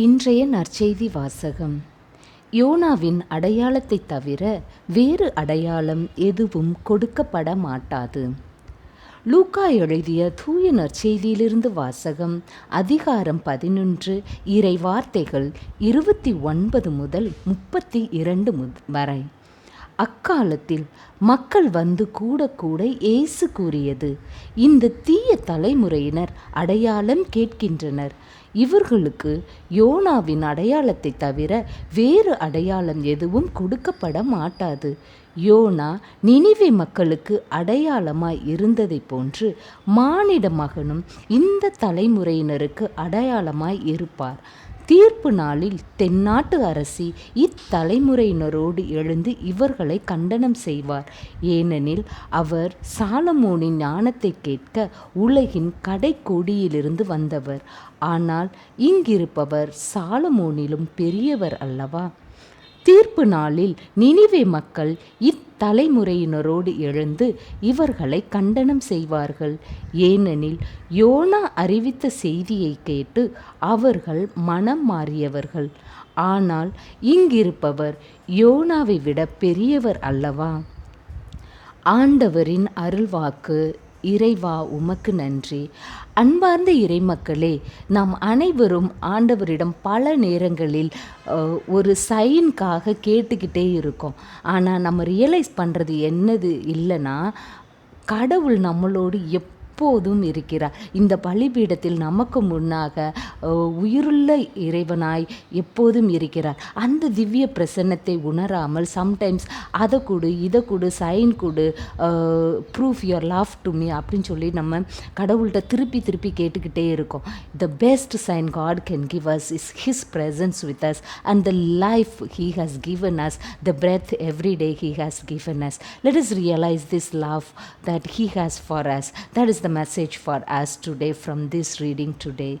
இன்றைய நற்செய்தி வாசகம். யோனாவின் அடையாளத்தை தவிர வேறு அடையாளம் எதுவும் கொடுக்கப்பட மாட்டாது. லூக்கா எழுதிய தூய நற்செய்தியிலிருந்து வாசகம் அதிகாரம் பதினொன்று இறை வார்த்தைகள் இருபத்தி ஒன்பது முதல் முப்பத்தி இரண்டு வரை. அக்காலத்தில் மக்கள் வந்து கூட கூட இயேசு கூறியது இந்த தீய தலைமுறையினர் அடையாளம் கேட்கின்றனர். இவர்களுக்கு யோனாவின் அடையாளத்தை தவிர வேறு அடையாளம் எதுவும் கொடுக்கப்பட மாட்டாது. யோனா நினிவே மக்களுக்கு அடையாளமாய் இருந்ததை போன்று மானிட மகனும் இந்த தலைமுறையினருக்கு அடையாளமாய் இருப்பார். தீர்ப்பு நாளில் தென்னாட்டு அரசி இத்தலைமுறையினரோடு எழுந்து இவர்களை கண்டனம் செய்வார். ஏனெனில் அவர் சாலமோனின் ஞானத்தை கேட்க உலகின் கடைக்கோடியிலிருந்து வந்தவர். ஆனால் இங்கிருப்பவர் சாலமோனிலும் பெரியவர் அல்லவா? தீர்ப்பு நாளில் நினிவே மக்கள் இத்தலைமுறையினரோடு எழுந்து இவர்களை கண்டனம் செய்வார்கள். ஏனெனில் யோனா அறிவித்த செய்தியை கேட்டு அவர்கள் மனம் மாறியவர்கள். ஆனால் இங்கிருப்பவர் யோனாவை விட பெரியவர் அல்லவா? ஆண்டவரின் அருள்வாக்கு இறைவா உமக்கு நன்றி. அன்பார்ந்த இறைமக்களே நாம் அனைவரும் ஆண்டவரிடம் பல நேரங்களில் ஒரு சைனுக்காக கேட்டுக்கிட்டே இருக்கோம். ஆனால் நம்ம ரியலைஸ் பண்ணுறது என்னது இல்லைன்னா கடவுள் நம்மளோடு எப் எப்போதும் இருக்கிறார். இந்த பலிபீடத்தில் நமக்கு முன்னாக உயிருள்ள இறைவனாய் எப்போதும் இருக்கிறார். அந்த திவ்ய பிரசன்னத்தை உணராமல் சம்டைம்ஸ் அதை கொடு இதை கொடு சைன் கொடு proof your love to me அப்படின்னு சொல்லி நம்ம கடவுள்கிட்ட திருப்பி திருப்பி கேட்டுக்கிட்டே இருக்கோம். The best sign God can give us is his presence with us and the life he has given us the breath every day he has given us let us realise this love that he has for us that is the message for us today from this reading today.